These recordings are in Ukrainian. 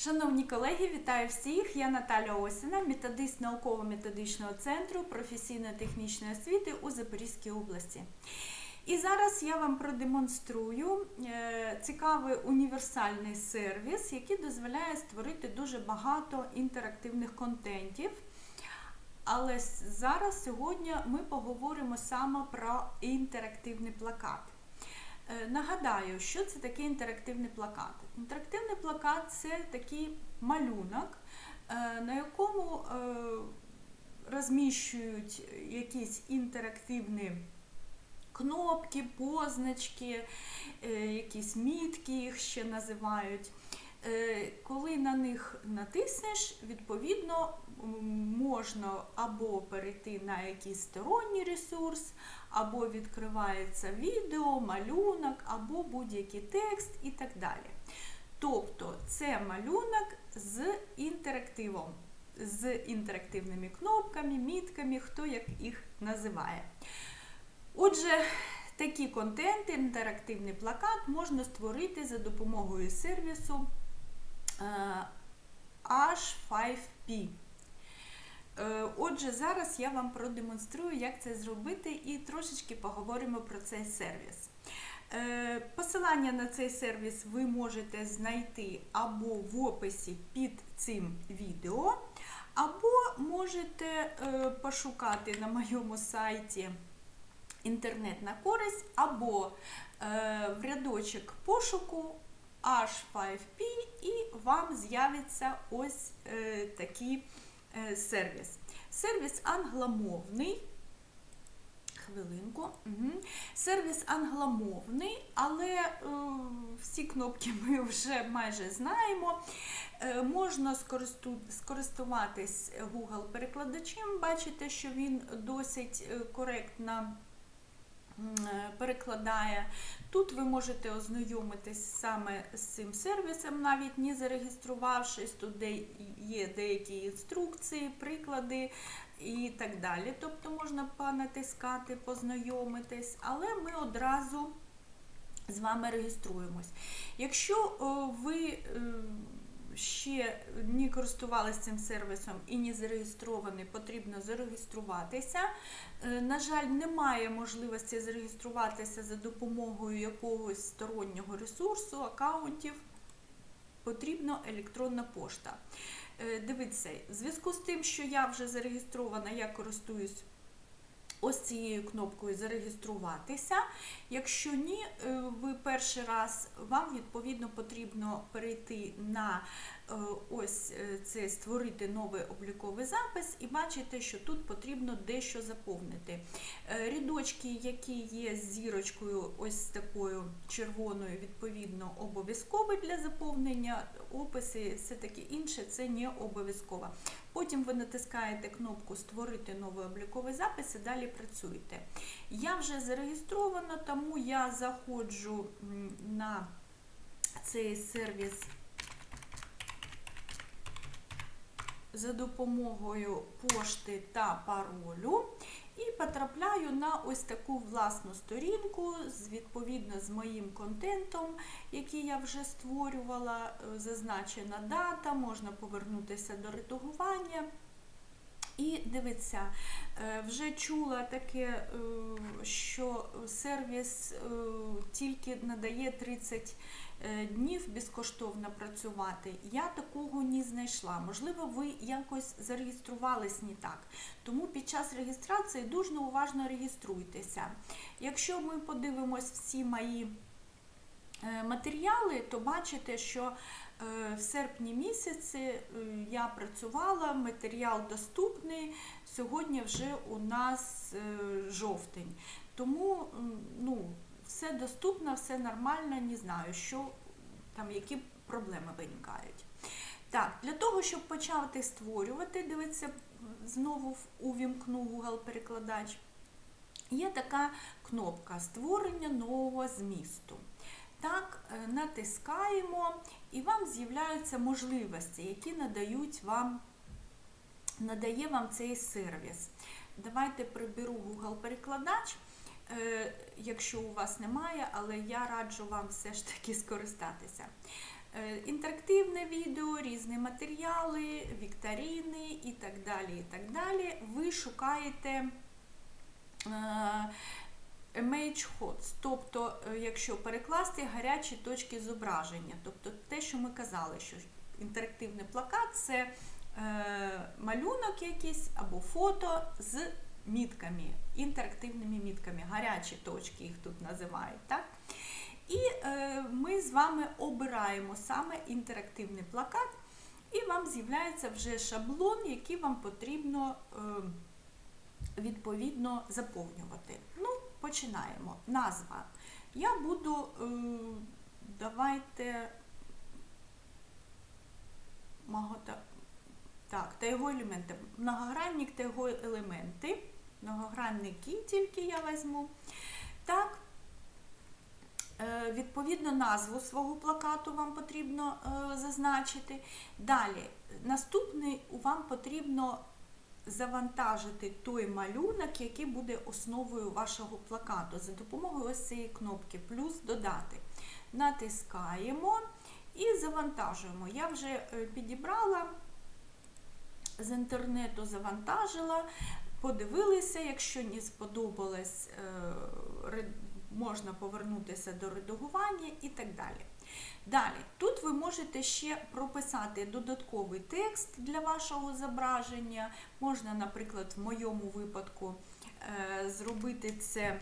Шановні колеги, вітаю всіх! Я Наталя Осіна, методист науково-методичного центру професійно-технічної освіти у Запорізькій області. І зараз я вам продемонструю е, цікавий універсальний сервіс, який дозволяє створити дуже багато інтерактивних контентів. Але зараз сьогодні ми поговоримо саме про інтерактивний плакат. Е, Нагадаю, що це таке інтерактивний плакат. Інтерактивний плакат це такий малюнок, е, на якому е, розміщують якісь інтерактивні кнопки, позначки, якісь мітки їх ще називають. Коли на них натиснеш, відповідно можна або перейти на якийсь сторонній ресурс, або відкривається відео, малюнок, або будь-який текст і так далі. Тобто це малюнок з інтерактивом, з інтерактивними кнопками, мітками, хто як їх називає. Отже, такі контенти, інтерактивний плакат можна створити за допомогою сервісу е, H5P. Е, Отже, зараз я вам продемонструю, як це зробити, і трошечки поговоримо про цей сервіс. Е, Посилання на цей сервіс ви можете знайти або в описі під цим відео, або можете е, пошукати на моєму сайті інтернет на користь, або е, в рядочок пошуку H5P, і вам з'явиться ось такий сервіс. Сервіс англомовний. Хвилинку. Угу. Сервіс англомовний, але е, всі кнопки ми вже майже знаємо. Е, можна скористу, скористуватись Google перекладачем. Бачите, що він досить е, коректно перекладає. Тут ви можете ознайомитись саме з цим сервісом, навіть не зареєструвавшись. Тут є деякі інструкції, приклади і так далі. Тобто можна понатискати, познайомитись, але ми одразу з вами реєструємось. Якщо ви е, ще не користувалися цим сервісом і не зареєстровані, потрібно зареєструватися. Е, На жаль, немає можливості зареєструватися за допомогою якогось стороннього ресурсу, акаунтів. Потрібна електронна пошта. Е, Дивіться, в зв'язку з тим, що я вже зареєстрована, я користуюсь ось цією кнопкою зареєструватися. Якщо ні, е, ви перший раз вам відповідно потрібно перейти на е, ось е, це створити новий обліковий запис і бачите, що тут потрібно дещо заповнити. Рядочки, які є з зірочкою, ось такою червоною, відповідно, обов'язкові для заповнення. Описи, все таке інше, це не обов'язково. Потім ви натискаєте кнопку Створити новий обліковий запис і далі працюєте. Я вже зареєстрована, тому я заходжу на цей сервіс за допомогою пошти та паролю і потрапляю на ось таку власну сторінку відповідно з моїм контентом, який я вже створювала. Е, Зазначена дата, можна повернутися до редагування. І дивіться, е, вже чула таке, е, що сервіс е, тільки надає 30 е, днів безкоштовно працювати. Я такого не знайшла. Можливо, ви якось зареєструвались не так. Тому під час реєстрації дуже уважно реєструйтеся. Якщо ми подивимось всі мої матеріали, то бачите, що в серпні місяці е, я працювала, матеріал доступний. Сьогодні вже у нас е, жовтень. Тому ну, все доступно, все нормально, не знаю, що там, які проблеми виникають. Так, для того, щоб почати створювати, дивіться, знову увімкну Google перекладач. Є така кнопка Створення нового змісту. Так, е, натискаємо, і вам з'являються можливості, які надають вам, надає вам цей сервіс. Давайте приберу Google перекладач. Е, якщо у вас немає, але я раджу вам все ж таки скористатися. Е, Інтерактивне відео, різні матеріали, вікторини і так далі. і так далі. Ви шукаєте Image Hots, тобто, е, якщо перекласти гарячі точки зображення, тобто те, що ми казали, що інтерактивний плакат це е, малюнок якийсь або фото з мітками, інтерактивними мітками, гарячі точки їх тут називають. Так? І е, ми з вами обираємо саме інтерактивний плакат, і вам з'являється вже шаблон, який вам потрібно відповідно заповнювати. Починаємо. Назва. Я буду, е, давайте, магота- так, та його елементи. Многогранник та його елементи. Многогранники тільки я візьму. Так. Е, Відповідно, назву свого плакату вам потрібно е, зазначити. Далі, наступний вам потрібно завантажити той малюнок, який буде основою вашого плакату за допомогою ось цієї кнопки плюс додати. Натискаємо і завантажуємо. Я вже е, підібрала з інтернету, завантажила, подивилися, якщо не сподобалось, е, можна повернутися до редагування і так далі. Далі, тут ви можете ще прописати додатковий текст для вашого зображення. Можна, наприклад, в моєму випадку е, зробити це,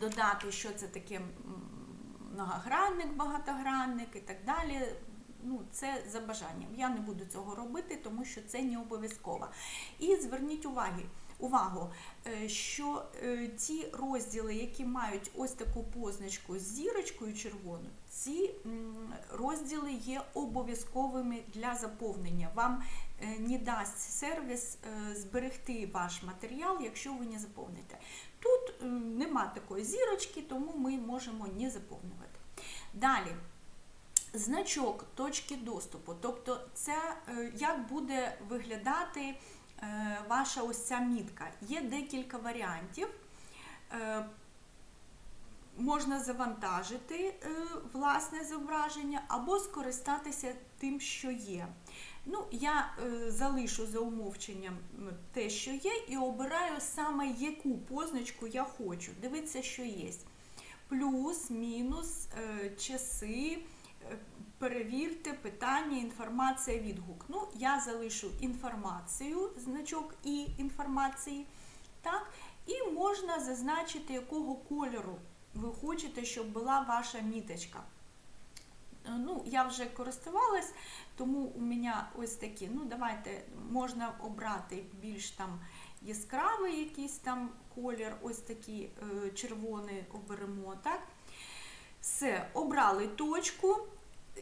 додати, що це таке многогранник, багатогранник і так далі. Ну, це за бажанням. Я не буду цього робити, тому що це не обов'язково. І зверніть уваги, увагу, е, що е, ті розділи, які мають ось таку позначку з зірочкою червоною, ці розділи є обов'язковими для заповнення. Вам е, не дасть сервіс е, зберегти ваш матеріал, якщо ви не заповните. Тут нема такої зірочки, тому ми можемо не заповнювати. Далі. Значок точки доступу, тобто це е, як буде виглядати ваша ось ця мітка. Є декілька варіантів. Можна завантажити е, власне зображення або скористатися тим, що є. Ну, я е, залишу за умовченням те, що є, і обираю саме яку позначку я хочу. Дивіться, що є. Плюс, мінус, е, часи, перевірте питання, інформація, відгук. Ну, я залишу інформацію, значок і інформації. Так? І можна зазначити, якого кольору ви хочете, щоб була ваша міточка. Е, Ну, я вже користувалась, тому у мене ось такі. Ну, давайте можна обрати більш там яскравий якийсь там колір, ось такий е, червоний оберемо. Так? Все, обрали точку,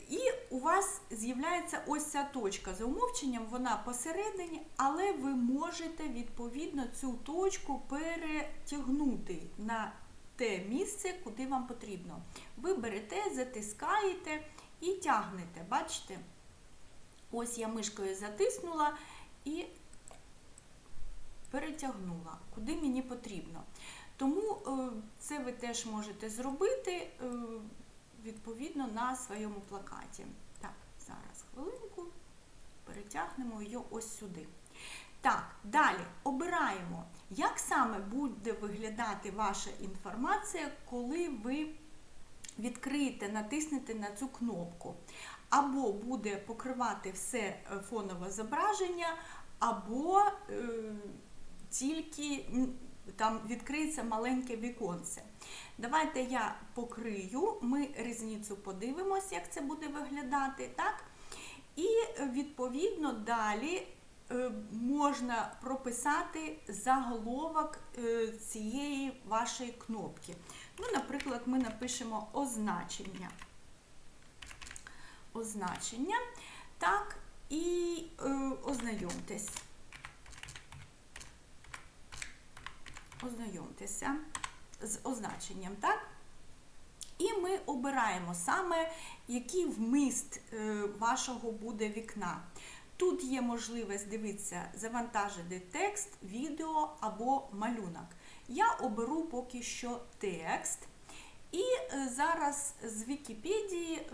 і у вас з'являється ось ця точка. За умовченням вона посередині, але ви можете відповідно цю точку перетягнути на те місце, куди вам потрібно. Ви берете, затискаєте і тягнете. Бачите? Ось я мишкою затиснула і перетягнула, куди мені потрібно. Тому е, це ви теж можете зробити е, відповідно на своєму плакаті. Так, зараз хвилинку, перетягнемо її ось сюди. Так, далі обираємо, як саме буде виглядати ваша інформація, коли ви відкриєте, натиснете на цю кнопку. Або буде покривати все е, фонове зображення, або е, тільки там відкриється маленьке віконце. Давайте я покрию, ми різницю подивимось, як це буде виглядати. так? І е, відповідно далі можна прописати заголовок е, цієї вашої кнопки. Ну, наприклад, ми напишемо означення. Означення. Так, і е, ознайомтесь. Ознайомтеся з означенням, так? І ми обираємо саме, який вміст е, вашого буде вікна. Тут є можливість дивитися, завантажити текст, відео або малюнок. Я оберу поки що текст. І е, зараз з Вікіпедії е,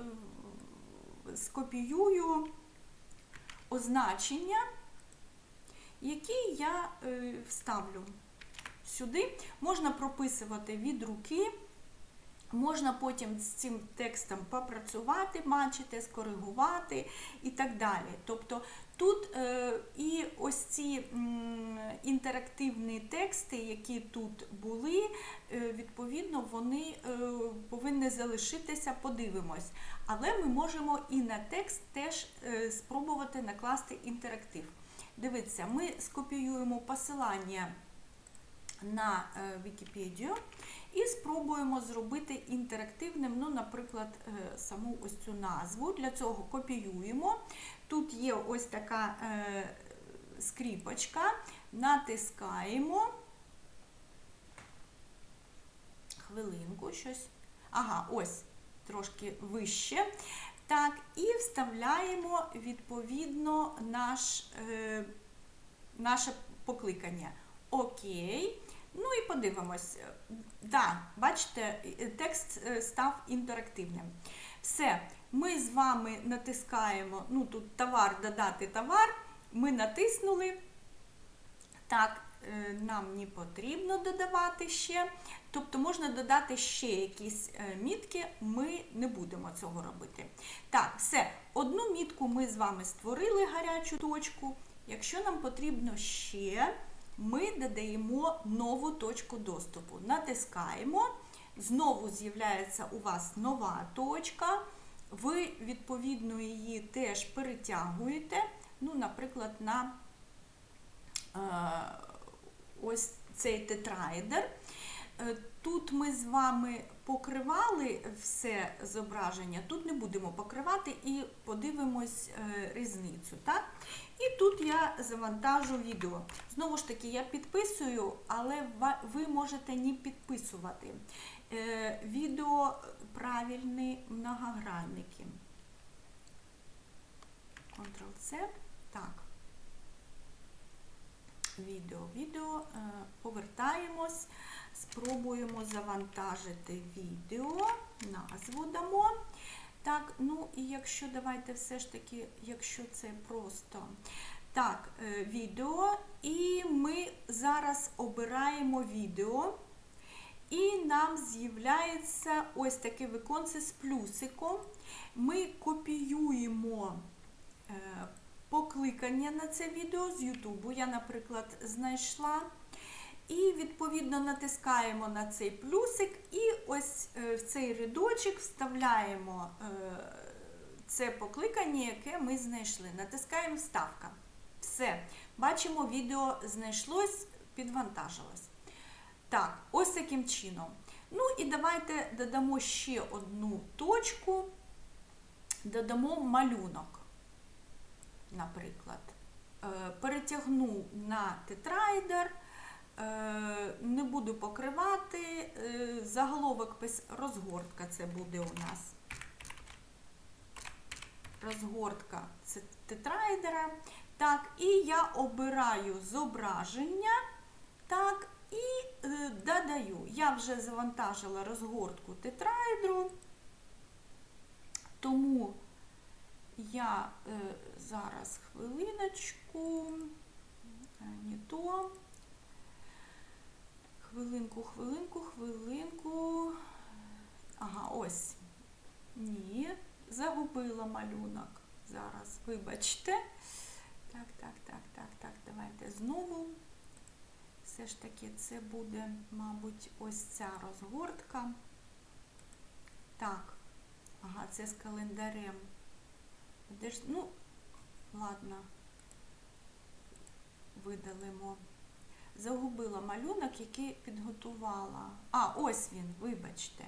скопіюю означення, які я е, вставлю сюди. Можна прописувати від руки. Можна потім з цим текстом попрацювати, бачите, скоригувати і так далі. Тобто тут е, і ось ці інтерактивні тексти, які тут були, е, відповідно, вони е, повинні залишитися, подивимось. Але ми можемо і на текст теж спробувати накласти інтерактив. Дивіться, ми скопіюємо посилання на Вікіпедію і спробуємо зробити інтерактивним, ну, наприклад, е, саму ось цю назву. Для цього копіюємо. Тут є ось така е, скріпочка, натискаємо. Хвилинку, щось. Ага, ось трошки вище. Так, і вставляємо відповідно наш, е, наше покликання. Окей. Ну і подивимось. Да, бачите, текст е, став інтерактивним. Все, ми з вами натискаємо, ну тут товар, додати товар. Ми натиснули. Так, е, нам не потрібно додавати ще. Тобто можна додати ще якісь е, мітки, ми не будемо цього робити. Так, все, одну мітку ми з вами створили гарячу точку. Якщо нам потрібно ще, ми додаємо нову точку доступу. Натискаємо, знову з'являється у вас нова точка. Ви, відповідно, її теж перетягуєте, ну, наприклад, на е, ось цей тетраедер. Е, Тут ми з вами покривали все зображення, тут не будемо покривати і подивимось е, різницю. Так? І тут я завантажу відео. Знову ж таки, я підписую, але ви можете не підписувати. Е, Відео правильні многогранники. Ctrl-C. Так. Відео, відео, е, повертаємось, спробуємо завантажити відео, назву дамо. Так, ну і якщо давайте все ж таки, якщо це просто так, е, відео, і ми зараз обираємо відео, і нам з'являється ось таке віконце з плюсиком. Ми копіюємо е, покликання на це відео з Ютубу. Я, наприклад, знайшла. І відповідно натискаємо на цей плюсик, і ось е, в цей рядочок вставляємо е, це покликання, яке ми знайшли. Натискаємо Вставка. Все. Бачимо, відео знайшлось, підвантажилось. Так, ось таким чином. Ну і давайте додамо ще одну точку, додамо малюнок, наприклад. Е, Перетягну на тетрайдер. Е, Не буду покривати. е, Заголовок розгортка це буде у нас. Розгортка це тетрайдера. Так, і я обираю зображення. Так, і е, додаю. Я вже завантажила розгортку тетрайдру, тому я зараз хвилиночку, не то. Хвилинку, хвилинку, хвилинку. Ага, ось. Ні, загубила малюнок. Зараз, вибачте. Так, так, так, так, так, давайте знову. Все ж таки це буде, мабуть, ось ця розгортка. Так, ага, це з календарем. Де ж, ну, ладно, видалимо. Загубила малюнок, який підготувала. А, ось він, вибачте.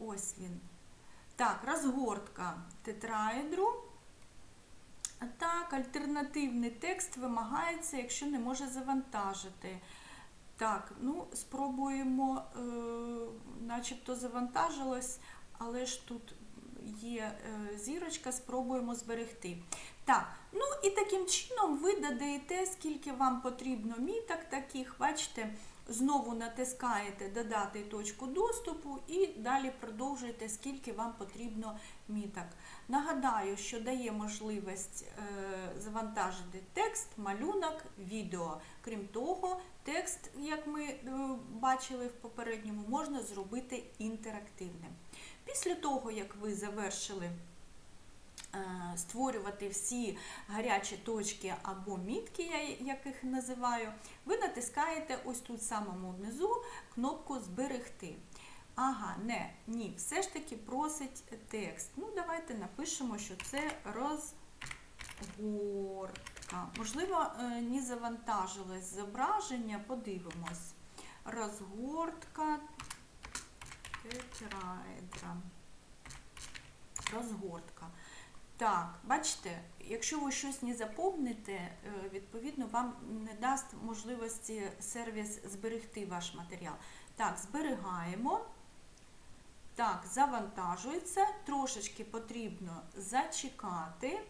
Ось він. Так, розгортка тетраедру. Так, альтернативний текст вимагається, якщо не може завантажити. Так, ну, спробуємо, е, начебто завантажилось, але ж тут є е, зірочка, спробуємо зберегти. Так, і таким чином ви додаєте, скільки вам потрібно міток таких, бачите, Знову натискаєте Додати точку доступу і далі продовжуєте, скільки вам потрібно міток. Нагадаю, що дає можливість е, завантажити текст, малюнок, відео. Крім того, текст, як ми е, бачили в попередньому, можна зробити інтерактивним. Після того, як ви завершили створювати всі гарячі точки або мітки, я яких називаю, ви натискаєте ось тут самому внизу кнопку Зберегти. Ага, не, ні, все ж таки просить текст. Ну, давайте напишемо, що це розгортка. Можливо, е, не завантажилось зображення, подивимось. Розгортка тетраедра. Розгортка. Так, бачите, якщо ви щось не заповните, е, відповідно, вам не дасть можливості сервіс зберегти ваш матеріал. Так, зберігаємо. Так, завантажується. Трошечки потрібно зачекати.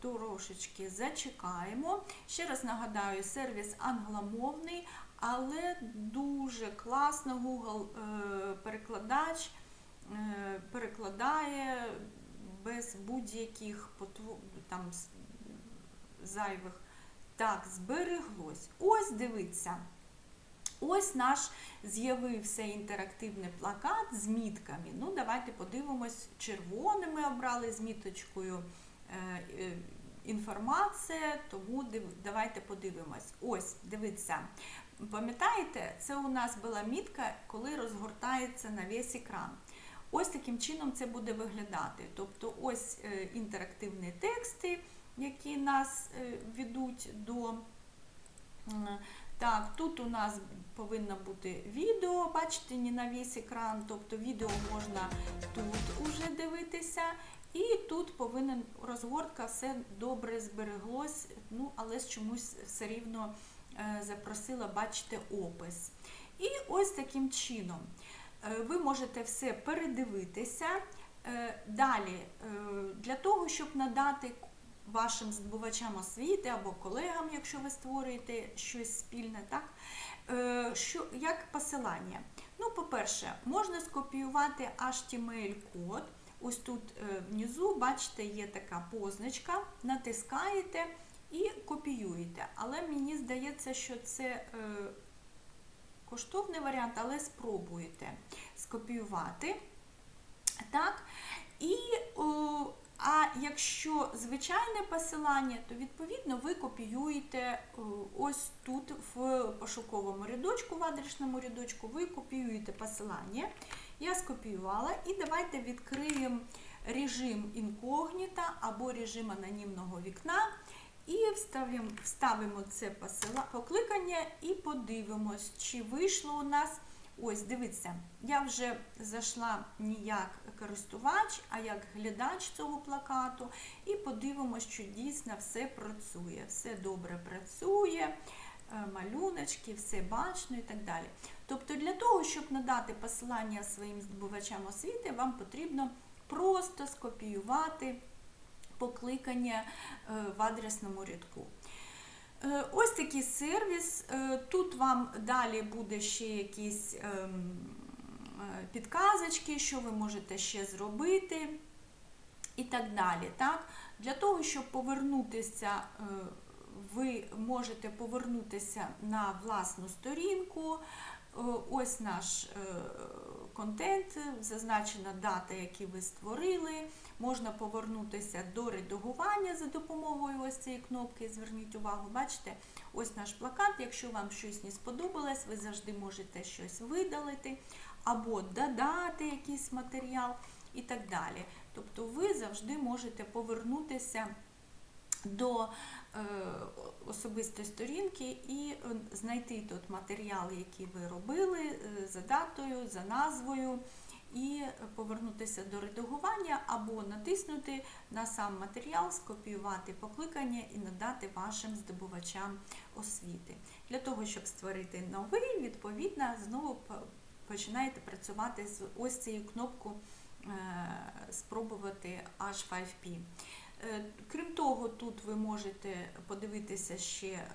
Трошечки зачекаємо. Ще раз нагадаю, сервіс англомовний, але дуже класно Google е, перекладач е, перекладає без будь-яких там зайвих. Так, збереглось. Ось дивіться. Ось наш з'явився інтерактивний плакат з мітками. Ну, давайте подивимось, червоним ми обрали з міточкою е, е, інформація, тому давайте подивимось. Ось, дивіться. Пам'ятаєте, це у нас була мітка, коли розгортається на весь екран. Ось таким чином це буде виглядати. Тобто ось е, інтерактивні тексти, які нас е, ведуть до. Так, тут у нас повинно бути відео, бачите, не на весь екран, тобто відео можна тут уже дивитися. І тут повинен розгортка, все добре збереглось, ну, але чомусь все рівно е, запросила, бачите, опис. І ось таким чином ви можете все передивитися. Е, Далі, е, для того, щоб надати вашим здобувачам освіти або колегам, якщо ви створюєте щось спільне, так? Е, Що, як посилання? Ну, по-перше, можна скопіювати HTML-код. Ось тут е, внизу, бачите, є така позначка, натискаєте і копіюєте. Але мені здається, що це е, коштовний варіант, але спробуйте скопіювати. Так. І, о, а якщо звичайне посилання, то відповідно ви копіюєте ось тут в пошуковому рядочку, в адресному рядочку, ви копіюєте посилання. Я скопіювала і давайте відкриємо режим інкогніта або режим анонімного вікна. І вставимо, вставимо це покликання і подивимось, чи вийшло у нас. Ось, дивіться, я вже зайшла не як користувач, а як глядач цього плакату, і подивимось, що дійсно все працює. Все добре працює, е, малюночки, все бачно і так далі. Тобто, для того, щоб надати посилання своїм здобувачам освіти, вам потрібно просто скопіювати покликання е, в адресному рядку. Е, Ось такий сервіс. Е, Тут вам далі буде ще якісь ем, підказочки, що ви можете ще зробити і так далі. Так? Для того, щоб повернутися, ви можете повернутися на власну сторінку. Ось наш контент, зазначена дата, яку ви створили. Можна повернутися до редагування за допомогою ось цієї кнопки. Зверніть увагу, бачите, ось наш плакат. Якщо вам щось не сподобалось, ви завжди можете щось видалити або додати якийсь матеріал і так далі. Тобто ви завжди можете повернутися до е, особистої сторінки і е, знайти тут матеріал, який ви робили е, за датою, за назвою, і повернутися до редагування або натиснути на сам матеріал, скопіювати покликання і надати вашим здобувачам освіти. Для того, щоб створити новий, відповідно, знову починаєте працювати з ось цією кнопкою е, спробувати H5P. Е, Крім того, тут ви можете подивитися ще е,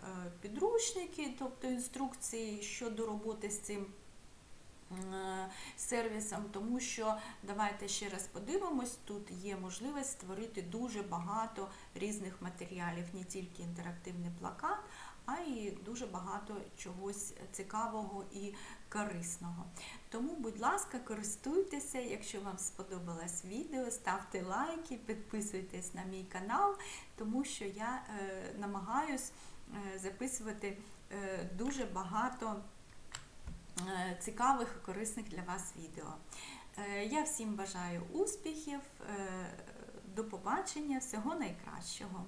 підручники, тобто інструкції щодо роботи з цим сервісом, тому що давайте ще раз подивимось, тут є можливість створити дуже багато різних матеріалів, не тільки інтерактивний плакат, а й дуже багато чогось цікавого і корисного. Тому, будь ласка, користуйтеся, якщо вам сподобалось відео, ставте лайки, підписуйтесь на мій канал, тому що я е, намагаюсь е, записувати е, дуже багато е, цікавих і корисних для вас відео. Е, Я всім бажаю успіхів, е, до побачення, всього найкращого.